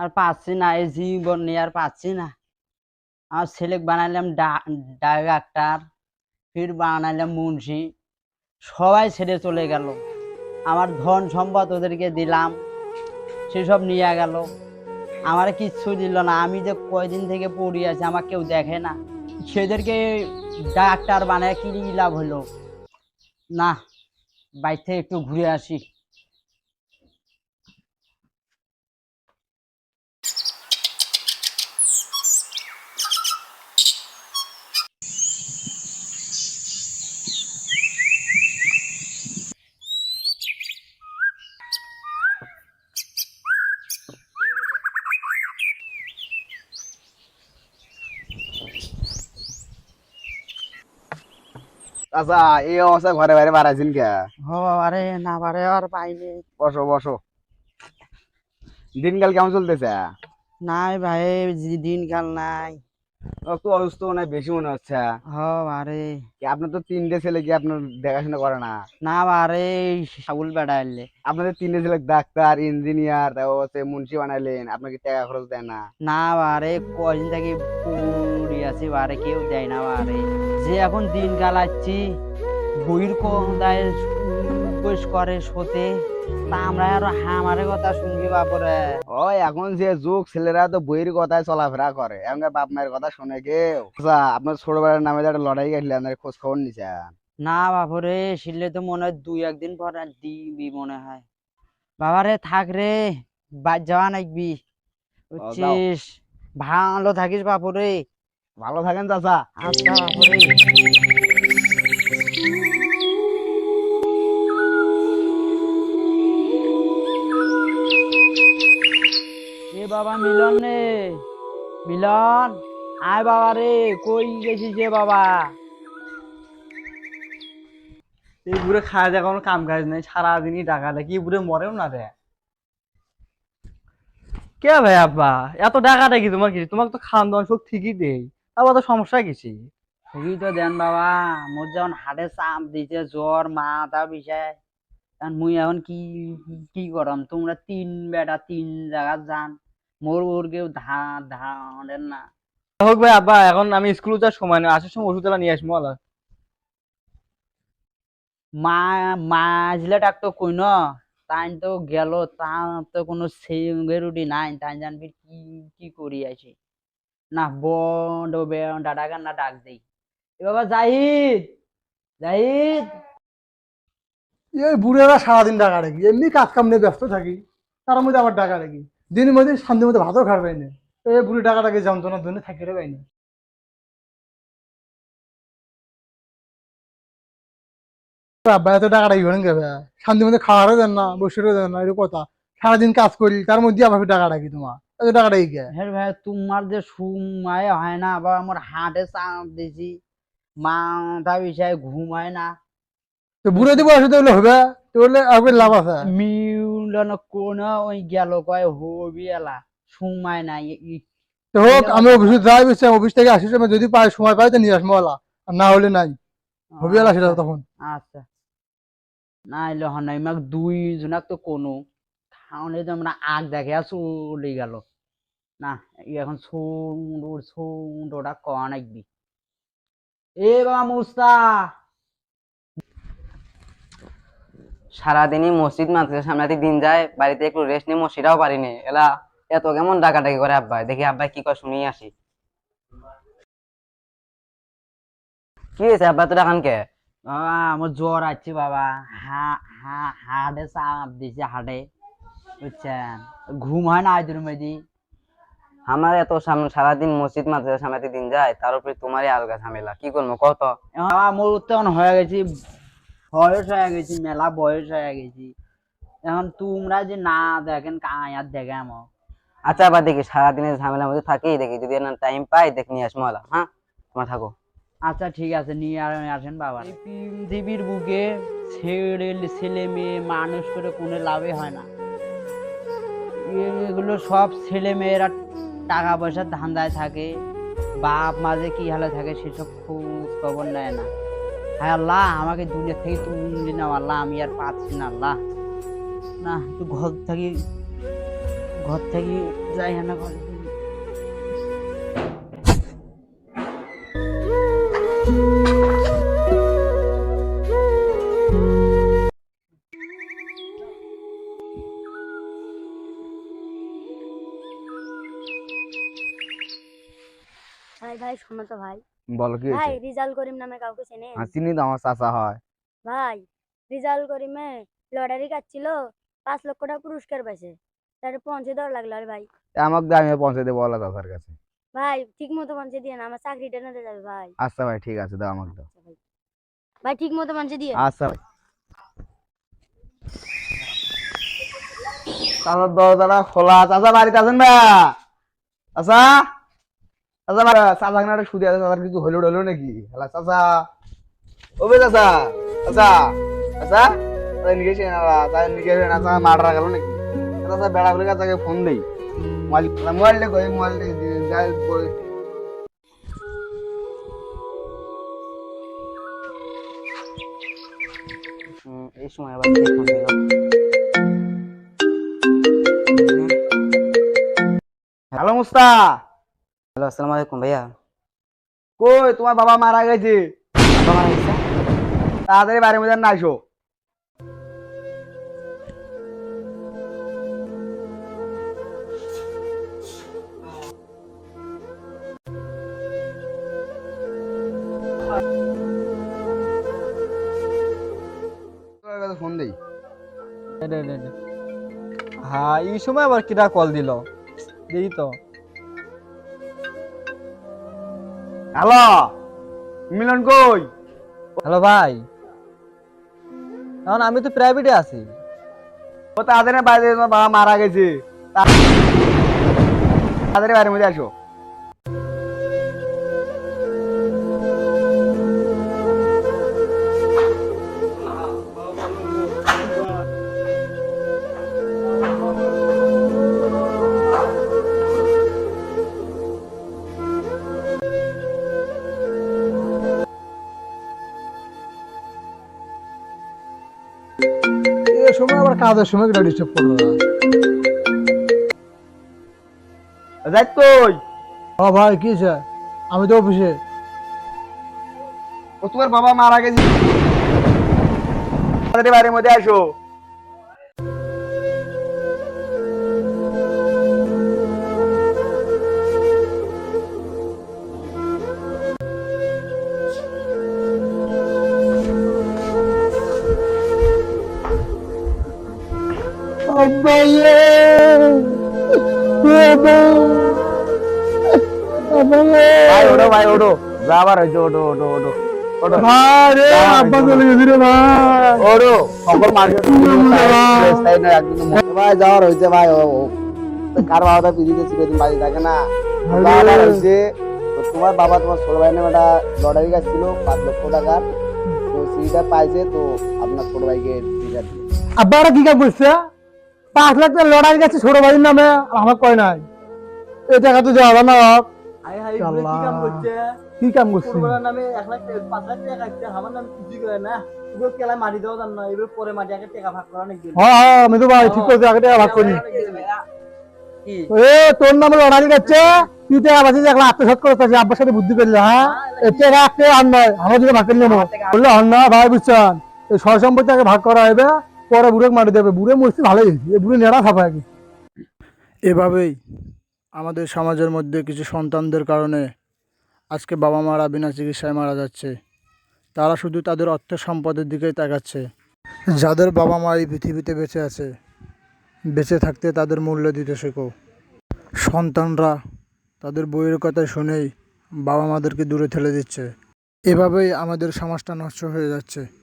আর পাচ্ছি না, এই জীবন নিয়ে আর পাচ্ছি না। আমার ছেলে বানাইলাম ডাক্তার, ফির বানাইলাম মুন্সি। সবাই ছেড়ে চলে গেল। আমার ধন সম্পদ ওদেরকে দিলাম, সেসব নিয়ে গেল। আমার কিচ্ছু দিল না। আমি যে কয়দিন থেকে পড়ি আছি আমার কেউ দেখে না। সেদেরকে ডাক্তার বানায় কি লাভ হলো? না বাইর থেকে একটু ঘুরে আসি। আচ্ছা এই অবস্থা ঘরে বাইরে বাড়াইছেন কে হ আরে না পারে আর বসো বসো। দিনকাল কেমন চলতেছে? নাই ভাই দিনকাল নাই। একটু অসুস্থ মনে বেশি মনে হচ্ছে। হ আরে আপনার তো তিনটে ছেলে কি আপনার দেখাশোনা করে না? না বারে সাবুল বেড়াইলে আপনাদের তিনটে ছেলে ডাক্তার ইঞ্জিনিয়ার তারপর হচ্ছে মুন্সি বানাইলেন আপনাকে টাকা খরচ দেয় না? না বারে কদিন থেকে আছি বারে কেউ দেয় না বারে। যে এখন দিন কালাচ্ছি বইয়ের কোথায় করে শোতে তা আমরা আর আমারে কথা শুনবি বাপরে। ওই এখন যে যুগ ছেলেরা তো বইয়ের কথায় চলাফেরা করে। বাপ মায়ের কথা শুনে কেউ। আচ্ছা আপনার ছোটবেলার নামে একটা লড়াই আপনার খোঁজ খবর নিছেন? না বাপরে শিললে তো মনে হয় দুই একদিন পর আর দিবি মনে হয়। বাবারে থাক রে বাদ যাওয়া নাকবি। বুঝছিস? ভালো থাকিস বাপুরে। ভালো থাকেন চাচা। আচ্ছা এ বাবা মিলন রে। মিলন আয় বাবা রে কই গেছিস রে বাবা? এই বুড়ে খাওয়া যায় কোনো কাম কাজ নেই সারাদিনই টাকা দেয় কি বুড়ে মরেও না রে কে ভাই আব্বা? এত টাকা দেয় কি তোমার কিছু তোমাকে তো খাওয়ান দাওয়ান সব ঠিকই দেই আবার তো সমস্যা কিছু ঠিকই তো দেন বাবা মোর যখন হাটে চাপ দিছে জ্বর মাথা বিষয় তখন মুই এখন কি কি করম? তোমরা তিন বেটা তিন জায়গা যান মোর ওর কেউ ধা ধানের না। হোক ভাই আব্বা এখন আমি স্কুল যাওয়ার সময় নেই আসার সময় ওষুধ নিয়ে আসব আলা মা মাঝলে ডাক তো কই ন? তাই তো গেল তা তো কোনো সেরুটি নাই তাই জানবি কি কি করি আছে। না, বন্ড ডাডাকে না, ডাক দেই। এ বাবা জাহিদ জাহিদ। এই বুড়েরা সারাদিন টাকা রাখি এমনি কাজ কাম নিয়ে ব্যস্ত থাকি, তার মধ্যে আবার টাকা রাখি দিনের মধ্যে শান্তির মধ্যে ভাতও খাওয়ার পাই না। এই বুড়ি টাকা রাখি যন্ত্রণার জন্য থাকি রে পাই না। আব্বা এত রাখি করেন কেবে শান্তির মধ্যে খাওয়ারও দেন না, বসেরও দেন না, এরকম কথা। সারাদিন কাজ করি তার মধ্যে আবার টাকা রাখি তোমার। এত টাকা রাখি কে? হ্যাঁ ভাই তোমার যে সময় হয় না আবার আমার হাটে চাপ দিছি মাথা বিষয় ঘুমায় না। তো বুড়ে দিব আসে তাহলে হবে তাহলে আবার লাভ আছে? মিলন কোন ওই গেল কয় হবি এলা সময় নাই তো হোক আমি অফিসে যাই বেশি অফিস থেকে আসি সময় যদি পাই সময় পাই তো নিয়ে আসব ওলা আর না হলে নাই। হবি এলা সেটা তখন। আচ্ছা। না এলে হন দুই জনাক তো কোনো। খাওয়ানে তো আমরা আগ দেখে আর চলে গেল। না এখন সুন্দর সুন্দরটা কয়া নাকবি এ বাবা মুস্তা! সারাদিনই মসজিদ মাদ্রাসা সামলাতে দিন যায় বাড়িতে একটু রেস্ট নিয়ে মসজিদাও পারিনি এলা এত কেমন ডাকাডাকি করে আব্বাই দেখি আব্বাই কি করে শুনিয়ে আসি। কি হয়েছে আব্বা তো ডাকান কে বাবা আমার জ্বর আছে বাবা। হা হা হাড়ে চাপ দিছে হাড়ে। বুঝছেন? ঘুম হয় না আইদের মধ্যে আমার এত সাম- সারাদিন মসজিদ মাদ্রাসা সামলাতে দিন যায় তার উপরে তোমারই আলগা ঝামেলা। কি করব কত আমার মোর তখন হয়ে গেছি বয়স হয়ে গেছি মেলা বয়স হয়ে গেছি। এখন তোমরা যে না দেখেন কায়ার দেখে আমার আচ্ছা আবার দেখি সারাদিনের ঝামেলার মধ্যে থাকি দেখি যদি না টাইম পাই দেখ নিয়ে আসব আলা হ্যাঁ? তোমার থাকো। আচ্ছা ঠিক আছে নিয়ে আর আসেন বাবা। এই পৃথিবীর বুকে ছেলে ছেলে মেয়ে মানুষ করে কোনো লাভে হয় না। এগুলো সব ছেলে মেয়েরা টাকা পয়সার ধান্দায় থাকে। বাপ মাঝে কি হালে থাকে সেসব খোঁজ খবর নেয় না। হ্যাঁ আল্লাহ, আমাকে দুনিয়া থেকে তুমি না আল্লাহ, আমি আর পাচ্ছি না, আল্লাহ। না, একটু ঘর থাকি, ঘর থেকে যাই হ্যাঁ না ঘরে। ভাই ভাই শোনো তো ভাই। বলো কি ভাই রিজাল করিম নামে কাউকে চেনে হ্যাঁ, চিনি তো আমার চাচা হয়। ভাই রিজাল করিমে লটারি কাটছিল পাঁচ লক্ষ টাকা পুরস্কার পাইছে। তার পৌঁছে দেওয়ার লাগল আর ভাই। আমাকে দিয়ে আমি পৌঁছে দেবো বলা চাচার কাছে। ভাই ঠিক মতো পৌঁছে দিয়ে না আমার চাকরিটা নিতে যাবে ভাই। আচ্ছা ভাই ঠিক আছে দাও আমাকে দাও। আচ্ছা ভাই। ভাই ঠিক মতো পৌঁছে দিয়ে। আচ্ছা ভাই। চাচার দরজাটা খোলা। চাচা বাড়িতে আছেন না চাচা? চাচা বাড়ি চাচা কিনা সুদি আছে চাচার কিছু হলো হলো নাকি? হ্যালো চাচা। ও বে চাচা চাচা চাচা চাচা নিকে সে না চাচা নিকে সে না চাচা মারা গেল নাকি? চাচা বেড়া করে চাচাকে ফোন দেই। মোবাইল মোবাইলটা কই? মোবাইলটা যাই এই সময় আবার ফোন দিল? হ্যালো মুস্তা হ্যালো আসসালামু আলাইকুম ভাইয়া। কই তোমার বাবা মারা গেছে। বাবা মারা গেছে? তাড়াতাড়ি বাড়ির মধ্যে না আসো। ফোন দেই। হ্যাঁ এই সময় আবার কিরা কল দিল? দেখি তো। হ্যালো মিলন কই? হ্যালো ভাই। এখন আমি তো প্রাইভেটে আছি। ও তাদের বাইরে বাবা মারা গেছে। তাদের বাইরে মধ্যে আসো। সময় আবার কাজের সময় কেটে ডিস্টার্ব করবে। যাই তুই হ্যাঁ ভাই কি আমি তো অফিসে ও তোমার বাবা মারা গেছে। বাড়ির মধ্যে আসো। রে ভাই। যাওয়ার হয়েছে কার বাবাটা পিড়িতে ছিল বাড়ি থাকে না? যাওয়ার হয়েছে। তোমার বাবা তোমার ছোট ভাই নামে একটা লটারি ছিল পাঁচ লক্ষ টাকার তো সিটা পাইছে তো আপনার ছোট ভাইকে। আব্বারা কি কাম করছে? পাঁচ লাখ টাকা লড়াই গেছে ছোট ভাইয়ের নামে আমার কয় নাই। এই টাকা তো যাওয়া না। কি কাম করছে? কি কাম করছে? পূর্বের নামে এক লাখ পাঁচ লাখ টাকা আমার নামে কিছুই করে না। মাটি দেওয়া জান না এগুলো পরে মাটি আগে টাকা ভাগ করা নাকি? হ্যাঁ হ্যাঁ আমি তো ভাই ঠিক করছি আগে টাকা ভাগ করি। এ তোর নামে লড়াই গেছে তুই টাকা বাঁচিয়ে দেখলা আত্মসাত করে তাছি আব্বার সাথে বুদ্ধি করলে হ্যাঁ? টাকা আর নয় আমার দিকে ভাগ করে নেব বললে হন না ভাই বুঝছেন। এই সয় সম্পত্তি আগে ভাগ করা হবে পরে বুড়ে মাটি দেবে। বুড়ে মরছি, ভালোই হয়েছে। বুড়ে নেড়া থাপা আগে এভাবেই আমাদের সমাজের মধ্যে কিছু সন্তানদের কারণে আজকে বাবা মারা বিনা চিকিৎসায় মারা যাচ্ছে। তারা শুধু তাদের অর্থ সম্পদের দিকেই তাকাচ্ছে। যাদের বাবা মা এই পৃথিবীতে বেঁচে আছে, বেঁচে থাকতে তাদের মূল্য দিতে শেখো। সন্তানরা তাদের বইয়ের কথা শুনেই বাবা মাদেরকে দূরে ঠেলে দিচ্ছে। এভাবেই আমাদের সমাজটা নষ্ট হয়ে যাচ্ছে।